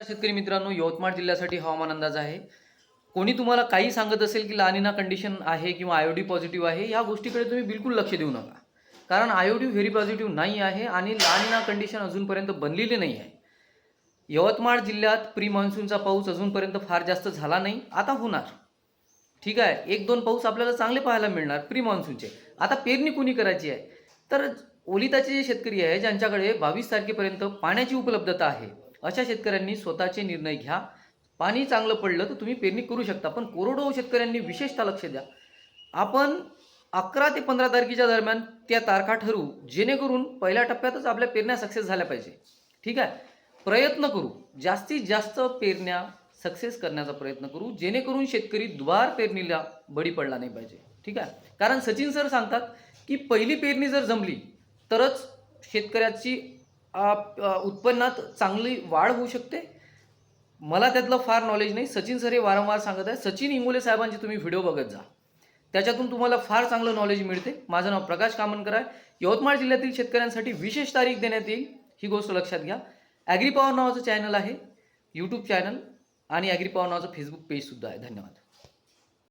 शेतकरी मित्रांनो यवतमाळ जिल्ह्यासाठी हवामान अंदाज आहे. कोणी तुम्हाला काही सांगत असेल की लानिना कंडिशन आहे किंवा आयोडी पॉझिटिव्ह आहे या गोष्टीकडे तुम्ही बिलकुल लक्ष देऊ नका. कारण आयोडी व्हेरी पॉझिटिव्ह नाही आहे आणि लानिना कंडिशन अजूनपर्यंत बनलेली नाही आहे. यवतमाळ जिल्ह्यात प्री मान्सूनचा पाऊस अजूनपर्यंत फार जास्त झाला नाही आता होणार. ठीक आहे एक दोन पाऊस आपल्याला चांगले पाहायला मिळणार प्री मान्सूनचे आता पेरणी कुणी करायची आहे? तर ओलिताचे जे शेतकरी आहे ज्यांच्याकडे बावीस तारखेपर्यंत पाण्याची उपलब्धता आहे अशा शेतकऱ्यांनी स्वतःचे निर्णय घ्या. पाणी चांगलं पडलं तर तुम्ही पेरणी करू शकता पण कोरडवाहू शेतकऱ्यांनी विशेषतः लक्ष द्या. आपण अकरा ते पंधरा तारखेच्या दरम्यान त्या तारखा ठरवू जेणेकरून पहिल्या टप्प्यातच आपल्या पेरण्या सक्सेस झाल्या पाहिजे. ठीक आहे? प्रयत्न करू. जास्तीत जास्त पेरण्या सक्सेस करण्याचा प्रयत्न करू जेणेकरून शेतकरी द्वार पेरणीला बळी पडला नाही पाहिजे. ठीक आहे? कारण सचिन सर सांगतात की पहिली पेरणी जर जमली तरच शेतकऱ्याची उत्पन्नात चांगली वाढ होऊ शकते. मला त्यातलं फार नॉलेज नाही. सचिन सर हे वारंवार सांगत आहे सचिन इंगोले साहेबांचे तुम्ही व्हिडिओ बघत जा. त्याच्यातून तुम्हाला फार चांगलं नॉलेज मिळते. माझं नाव प्रकाश कामनकर आहे. यवतमाळ जिल्ह्यातील शेतकऱ्यांसाठी विशेष तारीख देण्यात येईल. ही गोष्ट लक्षात घ्या. ॲग्री पॉवर नावाचं चॅनल आहे. यूट्यूब चॅनल आणि ॲग्री पॉवर नावाचं फेसबुक पेजसुद्धा आहे. धन्यवाद.